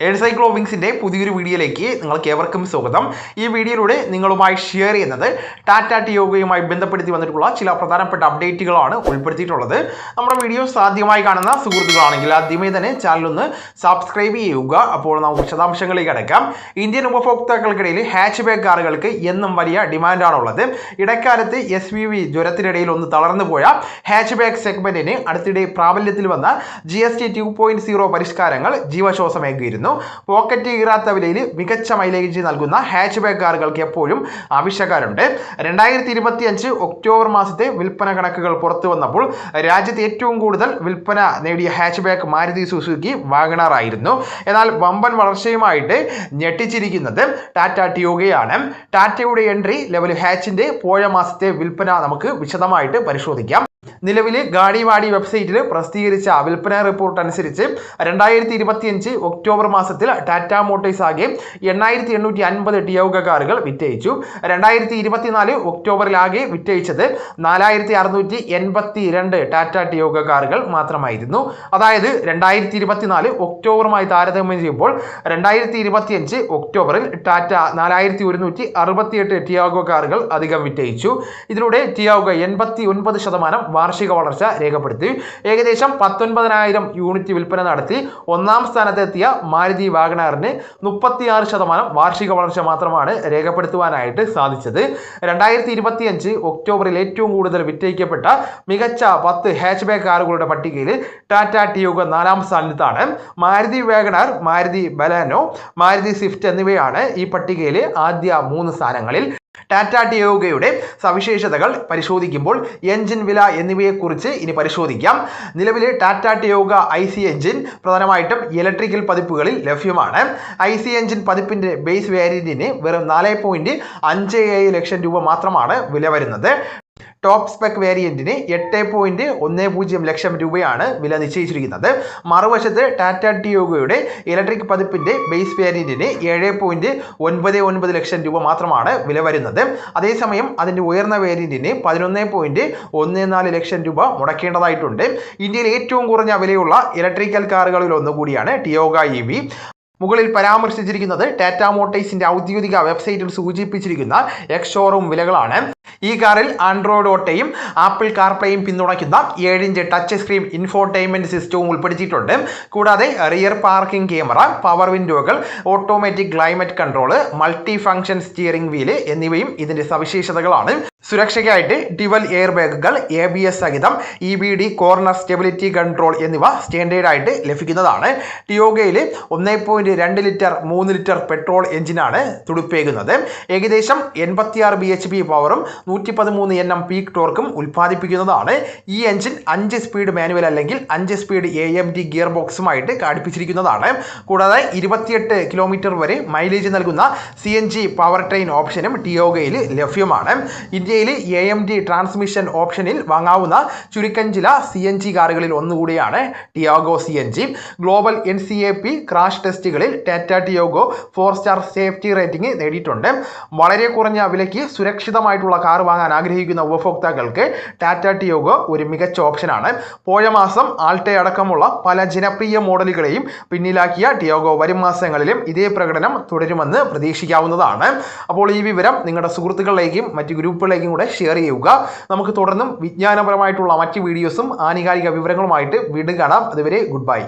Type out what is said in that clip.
എഴ്സൈക്ലോവിങ്സിന്റെ പുതിയൊരു വീഡിയോയിലേക്ക് നിങ്ങൾക്ക് ഏവർക്കും സ്വാഗതം. ഈ വീഡിയോയിലൂടെ നിങ്ങളുമായി ഷെയർ ചെയ്യുന്നത് ടാറ്റ ടിയോഗയുമായി ബന്ധപ്പെടുത്തി വന്നിട്ടുള്ള ചില പ്രധാനപ്പെട്ട അപ്ഡേറ്റുകളാണ് ഉൾപ്പെടുത്തിയിട്ടുള്ളത്. നമ്മുടെ വീഡിയോ സാധ്യമായി കാണുന്ന സുഹൃത്തുക്കളാണെങ്കിൽ ആദ്യമേ തന്നെ ചാനലൊന്ന് സബ്സ്ക്രൈബ് ചെയ്യുക. അപ്പോൾ നമുക്ക് വിശദാംശങ്ങളിലേക്ക് അടക്കാം ഇന്ത്യൻ ഉപഭോക്താക്കൾക്കിടയിൽ ഹാച്ച് ബാക്ക് കാറുകൾക്ക് എന്നും വലിയ ഡിമാൻഡാണുള്ളത് ഇടക്കാലത്ത് എസ് വി വി ജ്വരത്തിനിടയിൽ ഒന്ന് തളർന്നു പോയ ഹാച്ച് ബാക്ക് സെഗ്മെന്റിന് അടുത്തിടെ പ്രാബല്യത്തിൽ വന്ന G S T two point zero പരിഷ്കാരങ്ങൾ ജീവശ്വാസമേകിയിരുന്നു പോക്കറ്റ് ഈറാത്ത വിലയിൽ മികച്ച മൈലേജ് നൽകുന്ന ഹാച്ച് ബാക്ക് കാറുകൾക്ക് എപ്പോഴും ആവശ്യക്കാരുണ്ട്. രണ്ടായിരത്തി ഇരുപത്തി അഞ്ച് ഒക്ടോബർ മാസത്തെ വിൽപ്പന കണക്കുകൾ പുറത്തു വന്നപ്പോൾ രാജ്യത്ത് ഏറ്റവും കൂടുതൽ വിൽപ്പന നേടിയ ഹാച്ച് ബാക്ക് മാരുതി സുസുക്കി വാഗണറായിരുന്നു. എന്നാൽ വമ്പൻ വളർച്ചയുമായിട്ട് ഞെട്ടിച്ചിരിക്കുന്നത് ടാറ്റ ടിയോഗയാണ്. ടാറ്റയുടെ എൻട്രി ലെവൽ ഹാച്ചിന്റെ പോയ മാസത്തെ വിൽപ്പന നമുക്ക് വിശദമായിട്ട് പരിശോധിക്കാം. നിലവിൽ ഗാഡിവാടി വെബ്സൈറ്റിൽ പ്രസിദ്ധീകരിച്ച വിൽപ്പന റിപ്പോർട്ട് അനുസരിച്ച് രണ്ടായിരത്തി ഇരുപത്തിയഞ്ച് ഒക്ടോബർ മാസത്തിൽ ടാറ്റ മോട്ടോഴ്സ് ആകെ എണ്ണായിരത്തി എണ്ണൂറ്റി അൻപത് ടിയോഗ കാറുകൾ വിറ്റയിച്ചു. രണ്ടായിരത്തി ഇരുപത്തിനാല് ഒക്ടോബറിലാകെ വിറ്റയിച്ചത് നാലായിരത്തി അറുന്നൂറ്റി എൺപത്തി രണ്ട് ടാറ്റ ടിയോഗ കാറുകൾ മാത്രമായിരുന്നു. അതായത് രണ്ടായിരത്തി ഇരുപത്തിനാല് ഒക്ടോബറുമായി താരതമ്യം ചെയ്യുമ്പോൾ രണ്ടായിരത്തി ഇരുപത്തിയഞ്ച് ഒക്ടോബറിൽ ടാറ്റ നാലായിരത്തി ഒരുന്നൂറ്റി അറുപത്തിയെട്ട് ടിയാഗോ കാറുകൾ അധികം വിറ്റയിച്ചു. ഇതിലൂടെ ടിയാഗോ എൺപത്തി ഒൻപത് ശതമാനം വാർഷിക വളർച്ച രേഖപ്പെടുത്തി. ഏകദേശം പത്തൊൻപതിനായിരം യൂണിറ്റ് വിൽപ്പന നടത്തി. ഒന്നാം സ്ഥാനത്തെത്തിയ മാരുതി വാഗനാറിന് മുപ്പത്തിയാറ് ശതമാനം വാർഷിക വളർച്ച മാത്രമാണ് രേഖപ്പെടുത്തുവാനായിട്ട് സാധിച്ചത്. രണ്ടായിരത്തി ഇരുപത്തിയഞ്ച് ഒക്ടോബറിൽ ഏറ്റവും കൂടുതൽ വിറ്റയിക്കപ്പെട്ട മികച്ച പത്ത് ഹാച്ച് ബാക്ക് കാറുകളുടെ പട്ടികയിൽ ടാറ്റ ടിയോഗ നാലാം സ്ഥാനത്താണ്. Maruti Wagon R Maruti Baleno Maruti Swift എന്നിവയാണ് ഈ പട്ടികയിലെ ആദ്യ മൂന്ന് സ്ഥാനങ്ങളിൽ. ടാറ്റ ടിയോഗയുടെ സവിശേഷതകൾ പരിശോധിക്കുമ്പോൾ എൻജിൻ വില എന്നിവയെക്കുറിച്ച് ഇനി പരിശോധിക്കാം. നിലവിലെ Tata Tiago I C engine പ്രധാനമായിട്ടും ഇലക്ട്രിക്കൽ പതിപ്പുകളിൽ ലഭ്യമാണ്. ഐ സി എൻജിൻ പതിപ്പിന്റെ ബേസ് വേരിയന്റിന് വെറും നാല് പോയിന്റ് അഞ്ച് ഏഴ് ലക്ഷം രൂപ മാത്രമാണ് വില വരുന്നത്. ടോപ്പ് സ്പെക് വേരിയന്റിന് എട്ട് പോയിന്റ് ഒന്ന് പൂജ്യം ലക്ഷം രൂപയാണ് വില നിശ്ചയിച്ചിരിക്കുന്നത്. മറുവശത്ത് ടാറ്റ ടിയോഗയുടെ ഇലക്ട്രിക് പതിപ്പിന്റെ ബേസ് വേരിയന്റിന് ഏഴ് പോയിന്റ് ഒൻപത് ഒൻപത് ലക്ഷം രൂപ മാത്രമാണ് വില വരുന്നത്. അതേസമയം അതിന്റെ ഉയർന്ന വേരിയന്റിന് പതിനൊന്ന് പോയിന്റ് ഒന്ന് നാല് ലക്ഷം രൂപ മുടക്കേണ്ടതായിട്ടുണ്ട്. ഇന്ത്യയിൽ ഏറ്റവും കുറഞ്ഞ വിലയുള്ള ഇലക്ട്രിക്കൽ കാറുകളിൽ ഒന്നുകൂടിയാണ് ടിയോഗ ഇ വി മുകളിൽ പരാമർശിച്ചിരിക്കുന്നത് ടാറ്റ മോട്ടേഴ്സിന്റെ ഔദ്യോഗിക വെബ്സൈറ്റിൽ സൂചിപ്പിച്ചിരിക്കുന്ന എക്സ് ഷോറൂം വിലകളാണ്. ഈ കാറിൽ ആൻഡ്രോയിഡ് ഓട്ടോയും ആപ്പിൾ കാർപ്ലേയും പിന്തുണയ്ക്കുന്ന ഏഴിഞ്ച് ടച്ച് സ്ക്രീൻ ഇൻഫോർടൈൻമെന്റ് സിസ്റ്റവും ഉൾപ്പെടുത്തിയിട്ടുണ്ട്. കൂടാതെ rear parking camera power വിൻഡോകൾ automatic climate control multi function steering wheel എന്നിവയും ഇതിന്റെ സവിശേഷതകളാണ്. സുരക്ഷയ്ക്കായിട്ട് ഡിവൽ എയർ ബാഗുകൾ എ ബി എസ് സഹിതം E B D corner stability control എന്നിവ സ്റ്റാൻഡേർഡായിട്ട് ലഭിക്കുന്നതാണ്. ടിയോഗയിൽ ഒന്നേ പോയിന്റ് രണ്ട് ലിറ്റർ മൂന്ന് ലിറ്റർ പെട്രോൾ എഞ്ചിനാണ് തുടുപ്പേകുന്നത്. ഏകദേശം എൺപത്തിയാറ് ബി എച്ച് പി പവറും നൂറ്റി പതിമൂന്ന് എൻ എം പീക്ക് ടോർക്കും ഉൽപ്പാദിപ്പിക്കുന്നതാണ്. ഈ എഞ്ചിൻ അഞ്ച് സ്പീഡ് മാനുവൽ അല്ലെങ്കിൽ അഞ്ച് speed A M D gear ബോക്സുമായിട്ട് ഘടിപ്പിച്ചിരിക്കുന്നതാണ്. കൂടാതെ ഇരുപത്തിയെട്ട് കിലോമീറ്റർ വരെ മൈലേജ് നൽകുന്ന C N G power train ഓപ്ഷനും ടിയോഗയിൽ ലഭ്യമാണ്. ഇന്ത്യയിൽ എ എം ഡി ട്രാൻസ്മിഷൻ ഓപ്ഷനിൽ വാങ്ങാവുന്ന ചുരുക്കം ചില സി എൻ ജി കാറുകളിൽ ഒന്നുകൂടിയാണ് Tiago C N G global N C A P crash ടെസ്റ്റുകളിൽ Tata Tiago four star safety rating നേടിയിട്ടുണ്ട്. വളരെ കുറഞ്ഞ വിലയ്ക്ക് സുരക്ഷിതമായിട്ടുള്ള കാർ വാങ്ങാൻ ആഗ്രഹിക്കുന്ന ഉപഭോക്താക്കൾക്ക് ടാറ്റ ടിയോഗോ ഒരു മികച്ച ഓപ്ഷനാണ്. പോയ മാസം ആൾട്ടെ അടക്കമുള്ള പല ജനപ്രിയ മോഡലുകളെയും പിന്നിലാക്കിയ ടിയോഗോ വരും മാസങ്ങളിലും ഇതേ പ്രകടനം തുടരുമെന്ന് പ്രതീക്ഷിക്കാവുന്നതാണ്. അപ്പോൾ ഈ വിവരം നിങ്ങളുടെ സുഹൃത്തുക്കളിലേക്കും മറ്റ് ഗ്രൂപ്പുകളിലേക്കും കൂടെ ഷെയർ ചെയ്യുക. നമുക്ക് തുടർന്നും വിജ്ഞാനപരമായിട്ടുള്ള മറ്റ് വീഡിയോസും ആനുകാലിക വിവരങ്ങളുമായിട്ട് വീണ്ടും കാണാം. അതുവരെ ഗുഡ് ബൈ.